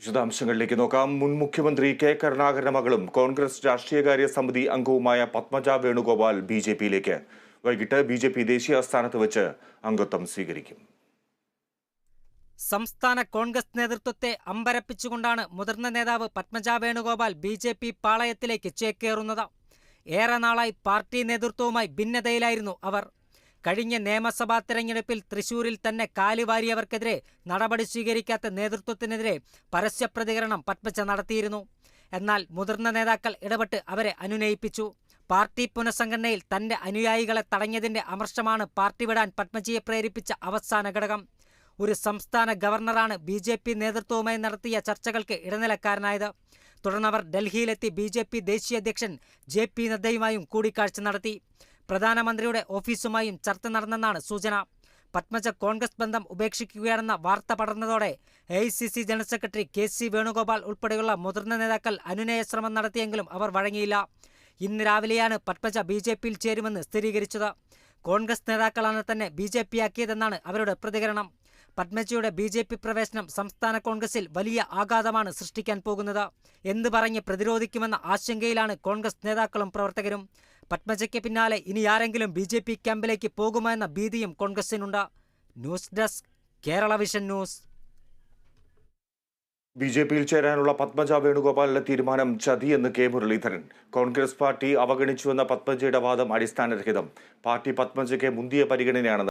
വിശദാംശങ്ങളിലേക്ക് നോക്കാം. മുൻ മുഖ്യമന്ത്രി കെ കരുണാകരന്റെ മകളും കോൺഗ്രസ് രാഷ്ട്രീയകാര്യ സമിതി അംഗവുമായ പത്മജ വേണുഗോപാൽ ബി ജെ പിയിലേക്ക്. വൈകിട്ട് ബി ജെ പി ദേശീയ ആസ്ഥാനത്ത് വെച്ച് അംഗത്വം സ്വീകരിക്കും. സംസ്ഥാന കോൺഗ്രസ് നേതൃത്വത്തെ അമ്പരപ്പിച്ചുകൊണ്ടാണ് മുതിർന്ന നേതാവ് Padmaja Venugopal B J P പാളയത്തിലേക്ക് ചേക്കേറുന്നത്. ഏറെ നാളായി പാർട്ടി നേതൃത്വവുമായി ഭിന്നതയിലായിരുന്നു അവർ. കഴിഞ്ഞ നിയമസഭാ തെരഞ്ഞെടുപ്പിൽ തൃശൂരിൽ തന്നെ കാലുവാരിയവർക്കെതിരെ നടപടി സ്വീകരിക്കാത്ത നേതൃത്വത്തിനെതിരെ പരസ്യ പ്രതികരണം പത്മജ നടത്തിയിരുന്നു. എന്നാൽ മുതിർന്ന നേതാക്കൾ ഇടപെട്ട് അവരെ അനുനയിപ്പിച്ചു. പാർട്ടി പുനഃസംഘടനയിൽ തന്റെ അനുയായികളെ തടഞ്ഞതിന്റെ അമർഷമാണ് പാർട്ടി വിടാൻ പത്മജിയെ പ്രേരിപ്പിച്ച അവസാന ഘടകം. ഒരു സംസ്ഥാന ഗവർണറാണ് ബി ജെ പി നേതൃത്വവുമായി നടത്തിയ ചർച്ചകൾക്ക് ഇടനിലക്കാരനായത്. തുടർന്നവർ ഡൽഹിയിലെത്തി ബി ജെ പി ദേശീയ അധ്യക്ഷൻ ജെ പി നദ്ദയുമായും കൂടിക്കാഴ്ച നടത്തി. പ്രധാനമന്ത്രിയുടെ ഓഫീസുമായും ചർച്ച നടന്നെന്നാണ് സൂചന. പത്മജ കോൺഗ്രസ് ബന്ധം ഉപേക്ഷിക്കുകയാണെന്ന വാർത്ത പടർന്നതോടെ A I C C general secretary K C Venugopal ഉൾപ്പെടെയുള്ള മുതിർന്ന നേതാക്കൾ അനുനയ ശ്രമം നടത്തിയെങ്കിലും അവർ വഴങ്ങിയില്ല. ഇന്ന് രാവിലെയാണ് പത്മജ ബി ജെ പിയിൽ ചേരുമെന്ന് സ്ഥിരീകരിച്ചത്. കോൺഗ്രസ് നേതാക്കളാണ് തന്നെ ബി ജെ പി ആക്കിയതെന്നാണ് അവരുടെ പ്രതികരണം. പത്മജിയുടെ ബി ജെ പി പ്രവേശനം സംസ്ഥാന കോൺഗ്രസിൽ വലിയ ആഘാതമാണ് സൃഷ്ടിക്കാൻ പോകുന്നത്. എന്ത് പറഞ്ഞ് പ്രതിരോധിക്കുമെന്ന ആശങ്കയിലാണ് കോൺഗ്രസ് നേതാക്കളും പ്രവർത്തകരും. പത്മജയ്ക്ക് പിന്നാലെ ഇനി ആരെങ്കിലും ബി ജെ പി ക്യാമ്പിലേക്ക് പോകുമോ എന്ന ഭീതിയും കോൺഗ്രസിനുണ്ട്. News desk Kerala vision news. B J പിയിൽ ചേരാനുള്ള പത്മജ വേണുഗോപാലിന്റെ തീരുമാനം ചതിയെന്ന് കെ മുരളീധരൻ. കോൺഗ്രസ് പാർട്ടി അവഗണിച്ചുവെന്ന പത്മജയുടെ വാദം അടിസ്ഥാനരഹിതം. പാർട്ടി പത്മജയ്ക്ക് മുന്തിയ പരിഗണനയാണ്